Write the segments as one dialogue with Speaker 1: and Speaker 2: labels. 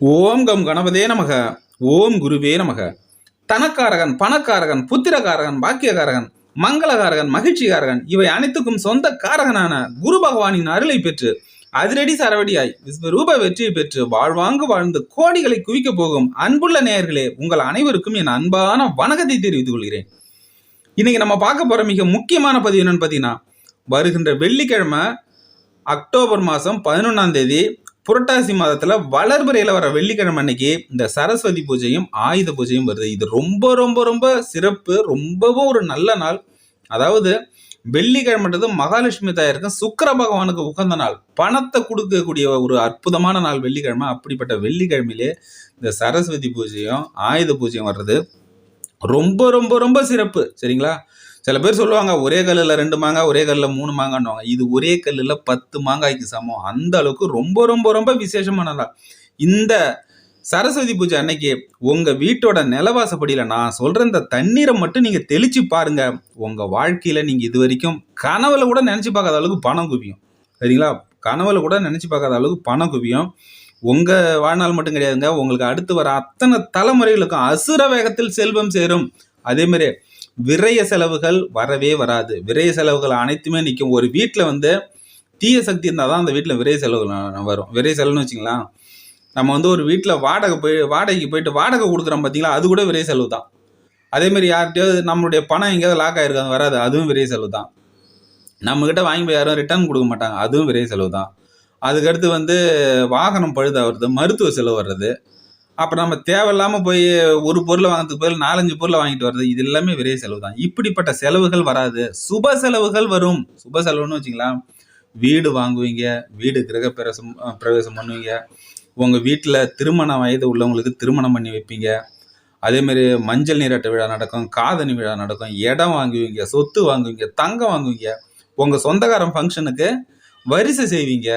Speaker 1: ஓம் come கணபதே நமக. ஓம் குருவே நமக. தனக்காரகன் பணக்காரகன் புத்திரகாரகன் பாக்கியகாரகன் மங்களகாரகன் மகிழ்ச்சிகாரகன் இவை அனைத்துக்கும் சொந்த காரகனான குரு பகவானின் அருளை பெற்று அதிரடி சரவடியாய் விஸ்வரூப வெற்றியை பெற்று வாழ்வாங்கு வாழ்ந்து கோடிகளை குவிக்கப் போகும் அன்புள்ள நேயர்களே உங்கள் அனைவருக்கும் என் அன்பான வணக்கத்தை தெரிவித்துக் கொள்கிறேன். இன்னைக்கு நம்ம பார்க்க போற மிக முக்கியமான பதிவு என்னன்னு பார்த்தீங்கன்னா வருகின்ற வெள்ளிக்கிழமை அக்டோபர் மாதம் பதினொன்றாம் தேதி புரட்டாசி மாதத்தில் வளர்பிறையில் வர வெள்ளிக்கிழமை அன்னைக்கு இந்த சரஸ்வதி பூஜையும் ஆயுத பூஜையும் வருது. இது ரொம்ப ரொம்ப ரொம்ப சிறப்பு. ரொம்பவும் ஒரு நல்ல நாள். அதாவது வெள்ளிக்கிழமைன்றது மகாலட்சுமி தாயிருக்கும் சுக்கிர பகவானுக்கு உகந்த நாள். பணத்தை கொடுக்கக்கூடிய ஒரு அற்புதமான நாள் வெள்ளிக்கிழமை. அப்படிப்பட்ட வெள்ளிக்கிழமையிலே இந்த சரஸ்வதி பூஜையும் ஆயுத பூஜையும் வர்றது ரொம்ப ரொம்ப ரொம்ப சிறப்பு. சரிங்களா? சில பேர் சொல்லுவாங்க ஒரே கல்லில் ரெண்டு மாங்காய் ஒரே கல்லில் மூணு மாங்காய்னுவாங்க இது ஒரே கல்லில் பத்து மாங்காய்க்கு சமம். அந்த அளவுக்கு ரொம்ப ரொம்ப ரொம்ப விசேஷமானதா. இந்த சரஸ்வதி பூஜை அன்னைக்கு உங்க வீட்டோட நிலவாசப்படியில நான் சொல்ற இந்த தண்ணீரை மட்டும் நீங்க தெளிச்சு பாருங்க. உங்க வாழ்க்கையில நீங்க இது வரைக்கும் கனவுல கூட நினைச்சு பார்க்காத அளவுக்கு பணம் குவியும். சரிங்களா? கனவுல கூட நினைச்சு பார்க்காத அளவுக்கு பணம் குவியும். உங்க வாழ்நாள் மட்டும் கிடையாதுங்க. உங்களுக்கு அடுத்து வர அத்தனை தலைமுறைகளுக்கும் அசுர வேகத்தில் செல்வம் சேரும். அதே மாதிரி விரய செலவுகள் வரவே வராது. விரய செலவுகள் அனைத்துமே நிற்கும் ஒரு வீட்டில் வந்து தீய சக்தி இருந்தால் தான் அந்த வீட்டில் விரைய செலவுகள் வரும். விரைய செலவுன்னு வச்சுங்களேன் நம்ம வந்து ஒரு வீட்டில் வாடகை போய் வாடகைக்கு போயிட்டு வாடகை கொடுக்குறோம் பார்த்தீங்களா அது கூட விரை செலவு தான். அதேமாரி யார்கிட்டயாவது நம்மளுடைய பணம் எங்கேயாவது லாக் ஆகிருக்கு அது வராது. அதுவும் விரை செலவு தான். நம்மக்கிட்ட வாங்கி போய் யாரும் ரிட்டர்ன் கொடுக்க மாட்டாங்க. அதுவும் விரை செலவு தான். அதுக்கடுத்து வந்து வாகனம் பழுதாகிறது மருத்துவ செலவு வர்றது. அப்போ நம்ம தேவையில்லாமல் போய் ஒரு பொருளை வாங்கிறதுக்கு பதில் நாலஞ்சு பொருளை வாங்கிட்டு வர்றது இது எல்லாமே விரைய செலவு தான். இப்படிப்பட்ட செலவுகள் வராது. சுப செலவுகள் வரும். சுப செலவுன்னு வச்சிங்களா வீடு வாங்குவீங்க வீடு கிரக பிரவேசம் பிரவேசம் பண்ணுவீங்க. உங்கள் வீட்டில் திருமண வயது உள்ளவங்களுக்கு திருமணம் பண்ணி வைப்பீங்க. அதேமாரி மஞ்சள் நீராட்ட விழா நடக்கும் காதணி விழா நடக்கும் இடம் வாங்குவீங்க சொத்து வாங்குவீங்க தங்கம் வாங்குவீங்க. உங்கள் சொந்தக்காரன் ஃபங்க்ஷனுக்கு வரிசை செய்வீங்க.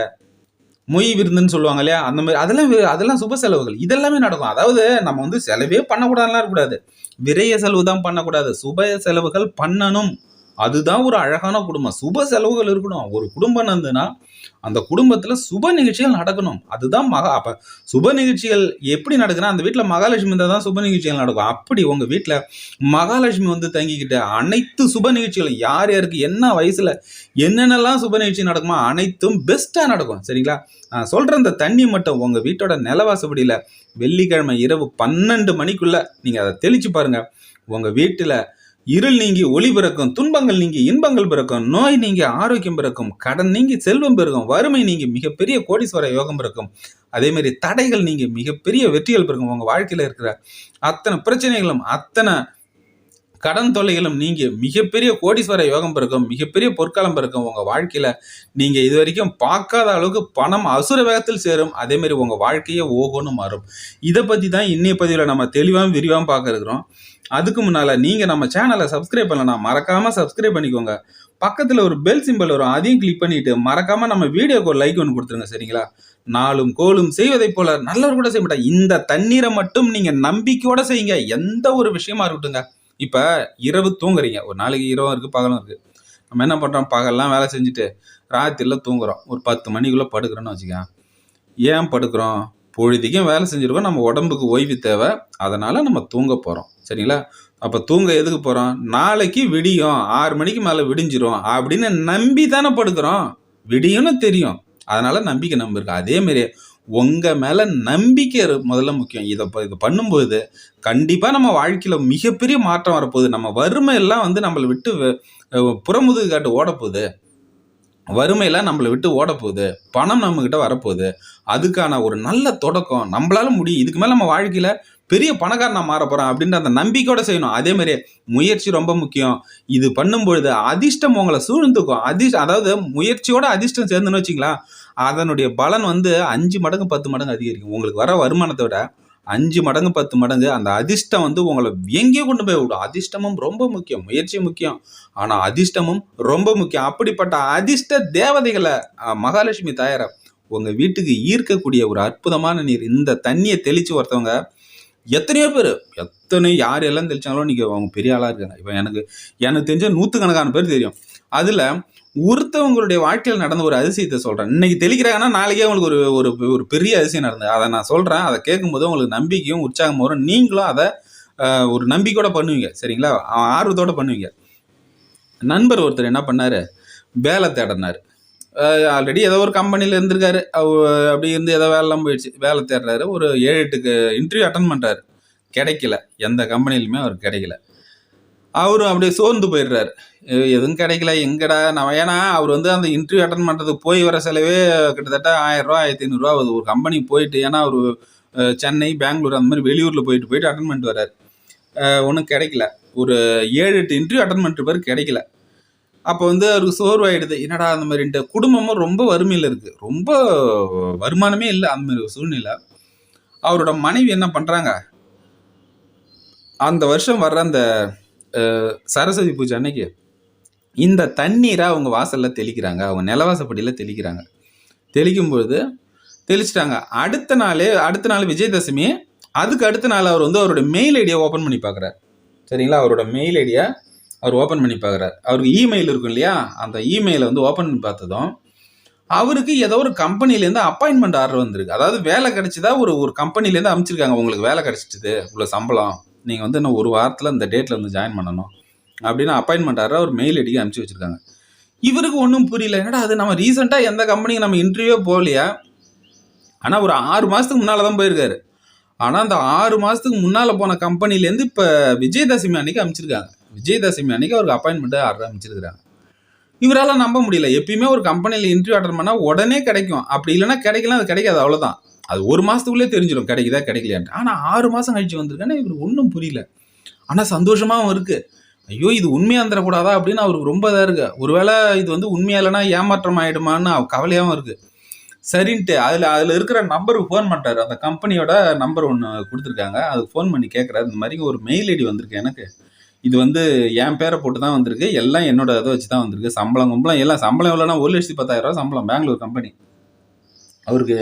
Speaker 1: மொய் விருந்துன்னு சொல்லுவாங்க இல்லையா? அந்த மாதிரி அதெல்லாம் வி- அதெல்லாம் சுப செலவுகள். இதெல்லாமே நடக்கும். அதாவது நம்ம வந்து செலவே பண்ணக்கூடாதுலாம் இருக்கக்கூடாது. விரைய செலவு தான் பண்ணக்கூடாது. சுப செலவுகள் பண்ணணும். அதுதான் ஒரு அழகான குடும்பம். சுப செலவுகள் இருக்கணும். ஒரு குடும்பம் இருந்ததுன்னா அந்த குடும்பத்தில் சுப நிகழ்ச்சிகள் நடக்கணும். அதுதான் மகா அப்போ சுப நிகழ்ச்சிகள் எப்படி நடக்குன்னா அந்த வீட்டில் மகாலட்சுமி இருந்தால் தான் சுப நிகழ்ச்சிகள் நடக்கும். அப்படி உங்கள் வீட்டில் மகாலட்சுமி வந்து தங்கிக்கிட்ட அனைத்து சுப நிகழ்ச்சிகளும் யார் யாருக்கு என்ன வயசில் என்னென்னலாம் சுப நிகழ்ச்சி நடக்குமோ அனைத்தும் பெஸ்ட்டாக நடக்கும். சரிங்களா? நான் சொல்கிற இந்த தண்ணி மட்டும் உங்கள் வீட்டோட நிலவாசப்படியில் வெள்ளிக்கிழமை இரவு பன்னெண்டு மணிக்குள்ளே நீங்கள் அதை தெளித்து பாருங்க. உங்கள் வீட்டில் இருள் நீங்கி ஒளி பிறக்கும் துன்பங்கள் நீங்கி இன்பங்கள் பிறக்கும் நோய் நீங்கி ஆரோக்கியம் பிறக்கும் கடன் நீங்கி செல்வம் பிறக்கும் வறுமை நீங்கி மிகப்பெரிய கோடீஸ்வர யோகம் பிறக்கும். அதே மாதிரி தடைகள் நீங்கி மிகப்பெரிய வெற்றிகள் பிறக்கும். உங்க வாழ்க்கையில இருக்கிற அத்தனை பிரச்சனைகளும் அத்தனை கடன் தொல்லைகளும் நீங்கி மிகப்பெரிய கோடீஸ்வர யோகம் பிறக்கும் மிகப்பெரிய பொற்காலம் பிறக்கும் உங்க வாழ்க்கையில. நீங்க இது வரைக்கும் பார்க்காத அளவுக்கு பணம் அசுர வேகத்தில் சேரும். அதே மாதிரி உங்க வாழ்க்கையே ஓகோன்னு மாறும். இதை பத்தி தான் இன்னைய பதிவில் நம்ம தெளிவாகவும் விரிவாகவும் பார்க்க இருக்கிறோம். அதுக்கு முன்னால நீங்க நம்ம சேனலை சப்ஸ்கிரைப் பண்ணலாம் மறக்காம சப்ஸ்கிரைப் பண்ணிக்கோங்க. பக்கத்துல ஒரு பெல் சிம்பிள் வரும் அதையும் கிளிக் பண்ணிட்டு மறக்காம நம்ம வீடியோக்கு ஒரு லைக் ஒன்று கொடுத்துருங்க சரிங்களா? நாளும் கோலும் செய்வதைப் போல நல்லவர் கூட செய்ய மாட்டாங்க இந்த தண்ணீரை மட்டும் நீங்க நம்பிக்கையோட செய்யுங்க. எந்த ஒரு விஷயமா இருக்கட்டுங்க இப்போ இரவு தூங்குறீங்க. ஒரு நாளைக்கு இரவும் இருக்குது பகலும் இருக்குது நம்ம என்ன பண்ணுறோம் பகல்லாம் வேலை செஞ்சுட்டு ராத்திரில தூங்குறோம். ஒரு பத்து மணிக்குள்ளே படுக்கிறோன்னு வச்சுக்கோங்க ஏன் படுக்கிறோம்? பொழுதிக்கும் வேலை செஞ்சுருக்கோம். நம்ம உடம்புக்கு ஓய்வு தேவை. அதனால் நம்ம தூங்க போகிறோம் சரிங்களா? அப்போ தூங்க எதுக்கு போகிறோம் நாளைக்கு விடியும். ஆறு மணிக்கு மேலே விடிஞ்சிரும். அப்படின்னு நம்பி தானே படுக்கிறோம். விடியும்னு தெரியும். அதனால் நம்பிக்கை நம்ம இருக்கு. அதேமாரி உங்கள் மேலே நம்பிக்கை முதல்ல முக்கியம். இதை ப- இது பண்ணும்போது கண்டிப்பாக நம்ம வாழ்க்கையில் மிகப்பெரிய மாற்றம் வரப்போகுது. நம்ம வறுமை எல்லாம் வந்து நம்மளை விட்டு புறமுதுகு காட்டு ஓடப்போகுது. வறுமையெல்லாம் நம்மளை விட்டு ஓடப்போகுது. போகுது பணம் நம்மக்கிட்ட வரப்போகுது. அதுக்கான ஒரு நல்ல தொடக்கம். நம்மளால முடியும் இதுக்கு மேலே நம்ம வாழ்க்கையில் பெரிய பணக்காரனா மாற போறோம் அப்படின்ற அந்த நம்பிக்கையோட செய்யணும். அதே மாதிரி முயற்சி ரொம்ப முக்கியம். இது பண்ணும்பொழுது அதிர்ஷ்டம் உங்களை சூழ்ந்துக்கும். அதிர் அதாவது முயற்சியோட அதிர்ஷ்டம் சேர்ந்துன்னு வச்சிங்களா அதனுடைய பலன் வந்து அஞ்சு மடங்கு பத்து மடங்கு அதிகரிக்கும். உங்களுக்கு வர வருமானத்தை விட அஞ்சு மடங்கு பத்து மடங்கு அந்த அதிர்ஷ்டம் வந்து உங்களை எங்கேயும் கொண்டு போய் விடும். அதிர்ஷ்டமும் ரொம்ப முக்கியம் முயற்சி முக்கியம். ஆனால் அதிர்ஷ்டமும் ரொம்ப முக்கியம். அப்படிப்பட்ட அதிர்ஷ்ட தேவதைகளை மகாலட்சுமி தாயார உங்கள் வீட்டுக்கு ஈர்க்கக்கூடிய ஒரு அற்புதமான நீர். இந்த தண்ணியை தெளித்து ஒருத்தவங்க எத்தனையோ பேர் எத்தனை யார் எல்லாம் தெளிச்சாங்களோ இன்றைக்கி அவங்க பெரிய ஆளாக இருக்காங்க. இப்போ எனக்கு எனக்கு தெரிஞ்ச நூற்றுக்கணக்கான பேர் தெரியும். அதில் ஒருத்தவங்களுடைய வாழ்க்கையில் நடந்த ஒரு அதிசயத்தை சொல்கிறேன் இன்னைக்கு தெளிக்கிறாங்கன்னா நாளைக்கே உங்களுக்கு ஒரு ஒரு ஒரு பெரிய அதிசயம் நடந்தது அதை நான் சொல்கிறேன் அதை கேட்கும்போது உங்களுக்கு நம்பிக்கையும் உற்சாகம் வரும். நீங்களும் அதை ஒரு நம்பிக்கையோட பண்ணுவீங்க. சரிங்களா? ஆர்வத்தோட பண்ணுவீங்க. நண்பர் ஒருத்தர் என்ன பண்ணார்? வேலை தேடினார். ஆல்ரெடி ஏதோ ஒரு கம்பெனியில் இருந்திருக்காரு. அவர் அப்படி இருந்து ஏதோ வேலைலாம் போயிடுச்சு. வேலை தேடுறாரு. ஒரு ஏழு எட்டுக்கு இன்டர்வியூ அட்டன் பண்ணுறாரு கிடைக்கல. எந்த கம்பெனிலுமே அவருக்கு கிடைக்கல. அவரும் அப்படியே சோர்ந்து போயிடுறாரு. எதுவும் கிடைக்கல எங்கடா? நம்ம ஏன்னா அவர் வந்து அந்த இன்டர்வியூ அட்டன் பண்ணுறதுக்கு போய் வர செலவே கிட்டத்தட்ட ஆயிரம் ரூபா ஆயிரத்தி ஐநூறுரூவா ஆகுது. ஒரு கம்பெனி போயிட்டு ஏன்னா அவர் சென்னை பெங்களூர் அந்த மாதிரி வெளியூரில் போயிட்டு போயிட்டு அட்டன் பண்ணிட்டு வர்றாரு. ஒன்றும் கிடைக்கல. ஒரு ஏழு எட்டு இன்டர்வியூ அட்டன் பண்ணிட்டு பேர் கிடைக்கல. அப்போ வந்து அவருக்கு சோர்வாயிடுது. என்னடா அந்த மாதிரின்ட்டு குடும்பமும் ரொம்ப வறுமையில் இருக்குது ரொம்ப வருமானமே இல்லை அந்த மாதிரி ஒரு சூழ்நிலை அவரோட மனைவி என்ன பண்ணுறாங்க அந்த வருஷம் வர்ற அந்த சரஸ்வதி பூஜை அன்னைக்கு இந்த தண்ணீரை அவங்க வாசலில் தெளிக்கிறாங்க. அவங்க நிலவாசப்படியில் தெளிக்கிறாங்க. தெளிக்கும் பொழுது தெளிச்சிட்டாங்க. அடுத்த நாள் அடுத்த நாள் விஜயதசமி அதுக்கு அடுத்த நாள் அவர் வந்து அவரோட மெயில் ஐடியை ஓப்பன் பண்ணி பார்க்குறாரு சரிங்களா? அவரோட மெயில் ஐடியை அவர் ஓப்பன் பண்ணி பார்க்குறாரு அவருக்கு இமெயில் இருக்கும் இல்லையா? அந்த இமெயிலை வந்து ஓப்பன் பண்ணி பார்த்ததும் அவருக்கு ஏதோ ஒரு கம்பெனிலேருந்து அப்பாயின்மெண்ட் ஆர்டர் வந்திருக்கு. அதாவது வேலை கிடைச்சதா? ஒரு ஒரு கம்பெனிலேருந்து அனுப்பிச்சிருக்காங்க உங்களுக்கு வேலை கிடைச்சிட்டுது. இவ்வளோ சம்பளம். நீங்கள் வந்து இன்னும் ஒரு வாரத்தில் இந்த டேட்டில் வந்து ஜாயின் பண்ணணும். அப்படின்னு அப்பாயின்மெண்ட் ஆகிற ஒரு மெயில் ஐடிக்கு அனுப்பிச்சி வச்சிருக்காங்க. இவருக்கு ஒன்றும் புரியல. என்னடா அது? நம்ம ரீசெண்டாக எந்த கம்பெனிக்கு நம்ம இன்டர்வியூ போகலையா? ஆனால் ஒரு ஆறு மாதத்துக்கு முன்னால் தான் போயிருக்காரு. ஆனால் அந்த ஆறு மாதத்துக்கு முன்னால் போன கம்பெனிலேருந்து இப்போ விஜயதசமி அன்னைக்கு அமைச்சிருக்காங்க விஜயதசமி அன்னைக்கு அவருக்கு அப்பாயின்மெண்ட்டு ஆரம்பிச்சிருக்கிறாங்க. இவரால் நம்ப முடியல. எப்பயுமே ஒரு கம்பெனியில் இன்டர்வியூ அட்டன் பண்ணால் உடனே கிடைக்கும். அப்படி இல்லைன்னா கிடைக்கலாம் அது கிடைக்காது. அவ்வளோதான் அது ஒரு மாதத்துக்குள்ளே தெரிஞ்சிடும். கிடைக்குதா கிடைக்கலையான்ட்டு. ஆனால் ஆறு மாதம் கழிச்சு வந்திருக்கானே இவருக்கு ஒன்றும் புரியல. ஆனால் சந்தோஷமாகவும் இருக்குது ஐயோ இது உண்மையாக தரக்கூடாதா அப்படின்னு அவருக்கு ரொம்ப இதாக இருக்குது ஒருவேளை இது வந்து உண்மையாக இல்லைன்னா ஏமாற்றம் ஆகிடுமான்னு அவர் கவலையாகவும் இருக்குது சரின்ட்டு அதில் அதில் இருக்கிற நம்பருக்கு ஃபோன் பண்ணுறாரு அந்த கம்பெனியோட நம்பர் ஒன்று கொடுத்துருக்காங்க. அதுக்கு ஃபோன் பண்ணி கேட்குறாரு இந்த மாதிரி ஒரு மெயில் ஐடி வந்திருக்கு எனக்கு. இது வந்து என் பேரை போட்டு தான் வந்திருக்கு. எல்லாம் என்னோட இதை வச்சு தான் வந்திருக்கு. சம்பளம் கும்பலம் எல்லாம் சம்பளம் எவ்வளோனா ஒரு லட்சத்தி பத்தாயிரம் ரூபா சம்பளம். பெங்களூர் கம்பெனி அவருக்கு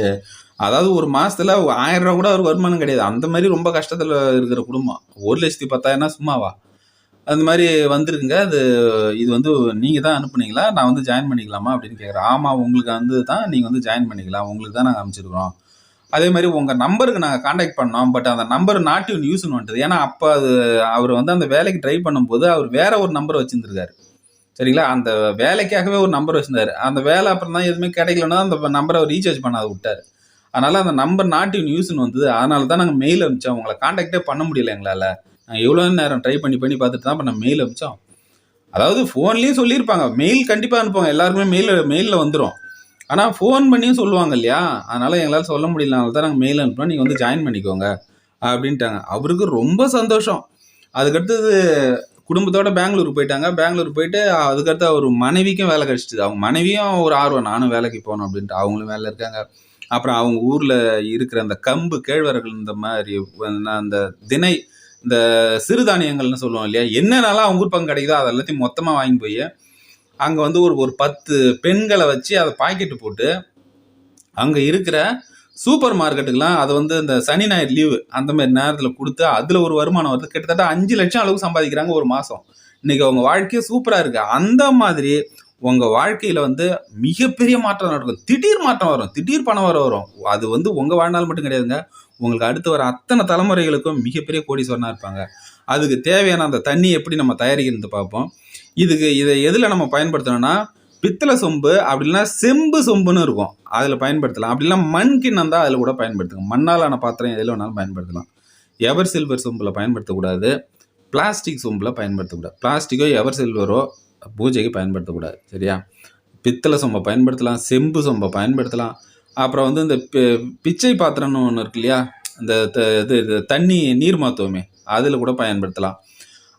Speaker 1: அதாவது ஒரு மாசத்துல ஆயிரம் ரூபா கூட அவர் வருமானம் கிடையாது. அந்த மாதிரி ரொம்ப கஷ்டத்தில் இருக்கிற குடும்பம். ஒரு லட்சத்தி பத்தாயிரம்னா சும்மாவா? அந்த மாதிரி வந்திருக்குங்க அது இது வந்து நீங்கள் தான் அனுப்புனீங்களா? நான் வந்து ஜாயின் பண்ணிக்கலாமா அப்படின்னு கேட்குறேன் ஆமாம் உங்களுக்கு வந்து தான் நீங்கள் வந்து ஜாயின் பண்ணிக்கலாம். உங்களுக்கு தான் நாங்கள் அனுப்பிச்சிருக்கிறோம். அதே மாதிரி உங்கள் நம்பருக்கு நாங்கள் காண்டாக்ட் பண்ணோம். பட் அந்த நம்பர் நாட் யூன் யூஸ்னு வந்துட்டு ஏன்னா அப்போ அது அவர் வந்து அந்த வேலைக்கு ட்ரை பண்ணும்போது அவர் வேற ஒரு நம்பர் வச்சுருந்துருக்காரு. சரிங்களா? அந்த வேலைக்காகவே ஒரு நம்பர் வச்சிருந்தாரு. அந்த வேலை அப்புறம் தான் எதுவுமே கிடைக்கலன்னா அந்த நம்பரை அவர் ரீசார்ஜ் பண்ணாத விட்டார். அதனால அந்த நம்பர் நாட் யூன் யூஸ்னு வந்தது. அதனால தான் நாங்கள் மெயில் அனுப்பிச்சோம் உங்களை காண்டாக்டே பண்ண முடியல எங்களால். நாங்கள் எவ்வளோ நேரம் ட்ரை பண்ணி பண்ணி பார்த்துட்டு தான் இப்போ நம்ம மெயில் அனுப்பிச்சோம். அதாவது ஃபோன்லேயும் சொல்லியிருப்பாங்க. மெயில் கண்டிப்பாக அனுப்புவாங்க. எல்லாருக்குமே மெயில் மெயிலில் வந்துடும் ஆனால் ஃபோன் பண்ணியும் சொல்லுவாங்க இல்லையா? அதனால் எங்களால் சொல்ல முடியலனால தான் நாங்கள் மெயில் அனுப்புறோம். நீங்கள் வந்து ஜாயின் பண்ணிக்கோங்க. அப்படின்ட்டாங்க. அவருக்கு ரொம்ப சந்தோஷம். அதுக்கடுத்தது குடும்பத்தோட பெங்களூர் போயிட்டாங்க. பெங்களூர் போயிட்டு அதுக்கடுத்து அவர் மனைவிக்கும் வேலை கிடச்சிது. அவங்க மனைவியும் ஒரு ஆர்வம். நானும் வேலைக்கு போகணும் அப்படின்ட்டு. அவங்களும் வேலை இருக்காங்க. அப்புறம் அவங்க ஊரில் இருக்கிற அந்த கம்பு கேழ்வரகு இந்த மாதிரி அந்த தினை இந்த சிறுதானியங்கள்னு சொல்லுவோம் இல்லையா? என்னென்னலாம் அவங்க ஊர் பங்கு கிடைக்குதோ அதை எல்லாத்தையும் மொத்தமாக வாங்கி போய் அங்கே வந்து ஒரு ஒரு பத்து பெண்களை வச்சு அதை பாக்கெட்டு போட்டு அங்கே இருக்கிற சூப்பர் மார்க்கெட்டுக்கெலாம் அதை வந்து இந்த சனி ஞாயிறு லீவு அந்த மாதிரி நேரத்தில் கொடுத்து அதில் ஒரு வருமானம் வருது. கிட்டத்தட்ட அஞ்சு லட்சம் அளவுக்கு சம்பாதிக்கிறாங்க ஒரு மாதம் இன்னைக்கு அவங்க வாழ்க்கையே சூப்பராக இருக்கு. அந்த மாதிரி உங்கள் வாழ்க்கையில் வந்து மிகப்பெரிய மாற்றம் நடக்கும். திடீர் மாற்றம் வரும். திடீர் பணம் வர வரும். அது வந்து உங்கள் வாழ்நாள் மட்டும் கிடையாதுங்க. உங்களுக்கு அடுத்து வர அத்தனை தலைமுறைகளுக்கும் மிகப்பெரிய கோடீஸ்வரனாக இருப்பாங்க. அதுக்கு தேவையான அந்த தண்ணி எப்படி நம்ம தயாரிக்கிறது பார்ப்போம். இதுக்கு இதை எதில் நம்ம பயன்படுத்தணும்னா பித்தளை சொம்பு அப்படின்னா செம்பு சொம்புன்னு இருக்கும். அதில் பயன்படுத்தலாம். அப்படின்னா மண் கிண்ணம் தான் அதில் கூட பயன்படுத்துங்க. மண்ணாலான பாத்திரம் எதில் வேணாலும் பயன்படுத்தலாம். எவர் சில்வர் சொம்பில் பயன்படுத்தக்கூடாது. பிளாஸ்டிக் சொம்பில் பயன்படுத்தக்கூடாது. பிளாஸ்டிக்கோ எவர் சில்வரோ பூஜைக்கு பயன்படுத்தக்கூடாது சரியா? பித்தளை சொம்பை பயன்படுத்தலாம் செம்பு சொம்பை பயன்படுத்தலாம். அப்புறம் வந்து இந்த பி- பிச்சை பாத்திரம்னு ஒன்று இருக்கு இல்லையா? இந்த த- இது இது தண்ணி நீர் மாத்துவமே அதில் கூட பயன்படுத்தலாம்.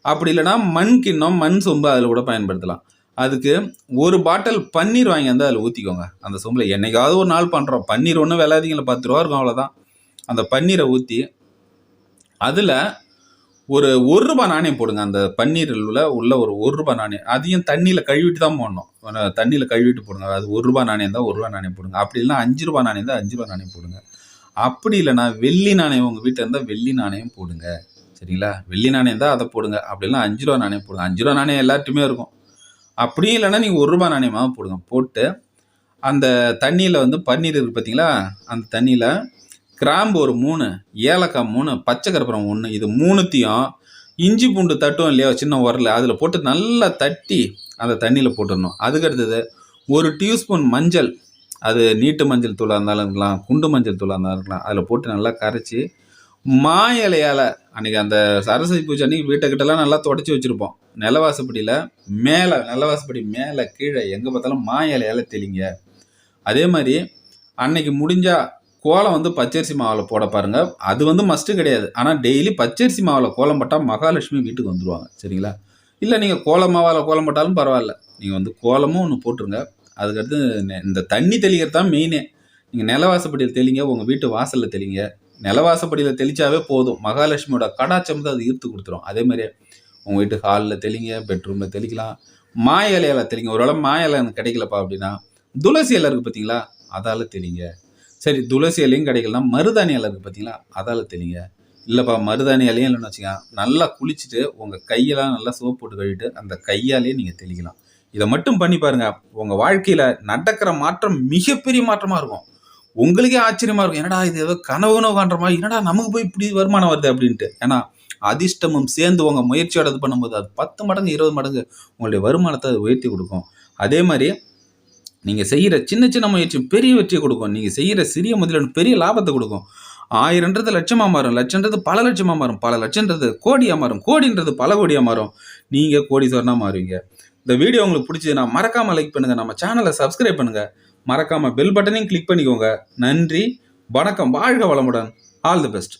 Speaker 1: அப்படி இல்லைன்னா மண் கிண்ணம் மண் சொம்பு அதில் கூட பயன்படுத்தலாம். அதுக்கு ஒரு பாட்டில் பன்னீர் வாங்கி வந்து அதில் ஊற்றிக்கோங்க அந்த சொம்பில் என்னைக்காவது ஒரு நாள் பண்ணுறோம் பன்னீர் ஒன்றும் விளாதிங்கள பத்து ரூபா இருக்கும் அவ்வளோதான் அந்த பன்னீரை ஊற்றி அதில் ஒரு ஒரு ரூபாய் நாணயம் போடுங்க. அந்த பன்னீரில் உள்ள உள்ள ஒரு ஒரு ரூபா நாணயம். அதையும் தண்ணியில் கழுவிட்டு தான் போடணும். தண்ணியில் கழுவிட்டு போடுங்க. அது ஒரு ரூபா நாணயம் தான் ஒரு ரூபா நாணயம் போடுங்க. அப்படி இல்லைன்னா அஞ்சு ரூபா நாணயம் தான் அஞ்சு ரூபா நாணயம் போடுங்க. அப்படி இல்லைனா வெள்ளி நாணயம் உங்கள் வீட்டில் இருந்தால் வெள்ளி நாணயம் போடுங்க. சரிங்களா? வெள்ளி நாணயம் தான் அதை போடுங்க. அப்படிலாம் அஞ்சு ரூபா நாணயம் போடுங்க. அஞ்சு ரூபா நாணயம் எல்லார்ட்டுமே இருக்கும். அப்படியும் இல்லைன்னா நீங்கள் ஒரு ரூபா நாணயமாக போடுங்க. போட்டு அந்த தண்ணியில் வந்து பன்னீர் இருக்குது பார்த்தீங்களா அந்த தண்ணியில் கிராம்பு ஒரு மூணு ஏலக்காய் மூணு பச்சை கருப்பரம் ஒன்று இது மூணுத்தையும் இஞ்சி பூண்டு தட்டும் இல்லையா சின்ன உரல் அதில் போட்டு நல்லா தட்டி அந்த தண்ணியில் போட்டுடணும். அதுக்கு அடுத்தது ஒரு டியூஸ்பூன் மஞ்சள் அது நீட்டு மஞ்சள் தூளாக இருந்தாலும் இருக்கலாம் குண்டு மஞ்சள் தூளாக இருந்தாலும் இருக்கலாம் அதில் போட்டு நல்லா கரைச்சி மா இலையால் அன்றைக்கி அந்த சரஸ்வதி பூஜை அன்றைக்கி வீட்டை கிட்டலாம் நல்லா தொடச்சி வச்சுருப்போம். நிலவாசப்படியில் மேலே நிலவாசப்படி மேலே கீழே எங்கே பார்த்தாலும் மா இலையால் தெளிங்க. அதே மாதிரி அன்னைக்கு முடிஞ்சால் கோலம் வந்து பச்சரிசி மாவில் போட பாருங்கள் அது வந்து மஸ்ட்டு கிடையாது. ஆனால் டெய்லி பச்சரிசி மாவில் கோலம் போட்டால் மகாலட்சுமி வீட்டுக்கு வந்துடுவாங்க சரிங்களா? இல்லை நீங்கள் கோலம் மாவால் கோலம் போட்டாலும் பரவாயில்ல. நீங்கள் வந்து கோலமும் ஒன்று போட்டுருங்க. அதுக்கடுத்து நெ- இந்த தண்ணி தெளிக்கிறது தான் மெயினே நீங்கள் நிலவாசப்படியில் தெளிங்க உங்கள் வீட்டு வாசலில் தெளிங்க. நிலவாசப்படியில் தெளிச்சாவே போதும். மகாலட்சுமியோட கடாச்சம் தான் அது ஈர்த்து கொடுத்துரும். அதே மாதிரி உங்கள் வீட்டு ஹாலில் தெளிங்க பெட்ரூமில் தெளிக்கலாம். மா இலையில தெளிங்க. ஒரு வேளை மா இலை எனக்கு கிடைக்கலப்பா அப்படின்னா துளசி இலை இருக்குது பார்த்தீங்களா அதால் தெளிங்க. சரி துளசி இலையும் கிடைக்கலாம் மருதாணி இலை இருக்குது பார்த்தீங்களா அதால் தெளிங்க. இல்லைப்பா மருதாணி இலையும் இல்லைன்னு வச்சுக்கோங்க. நல்லா குளிச்சுட்டு உங்கள் கையெல்லாம் நல்லா சோப்பு போட்டு கழுவிட்டு அந்த கையாலேயே நீங்கள் தெளிக்கலாம். இதை மட்டும் பண்ணி பாருங்க. உங்கள் வாழ்க்கையில் நடக்கிற மாற்றம் மிகப்பெரிய மாற்றமாக இருக்கும். உங்களுக்கே ஆச்சரியமா இருக்கும். என்னடா இது ஏதோ கனவுனோ காண்ற மாதிரி என்னடா நமக்கு போய் இப்படி வருமானம் வருது அப்படின்ட்டு. ஏன்னா அதிர்ஷ்டமும் சேர்ந்து உங்கள் முயற்சியோட இது பண்ணும்போது அது பத்து மடங்கு இருபது மடங்கு உங்களுடைய வருமானத்தை அது உயர்த்தி கொடுக்கும். அதே மாதிரி நீங்கள் செய்கிற சின்ன சின்ன முயற்சி பெரிய வெற்றியை கொடுக்கும். நீங்கள் செய்கிற சிறிய முதலீடு பெரிய லாபத்தை கொடுக்கும். ஆயிரன்றது லட்சமாக மாறும். லட்சன்றது பல லட்சமாக மாறும். பல லட்சன்றது கோடியாக மாறும். கோடின்றது பல கோடியாக மாறும். நீங்கள் கோடீஸ்வரனாக மாறுவீங்க. இந்த வீடியோ உங்களுக்கு பிடிச்சதுன்னா மறக்காமல் லைக் பண்ணுங்கள் நம்ம சேனலை சப்ஸ்கிரைப் பண்ணுங்கள் மறக்காமல் பெல் பட்டனையும் கிளிக் பண்ணிக்கோங்க. நன்றி. வணக்கம். வாழ்க வளமுடன். All the best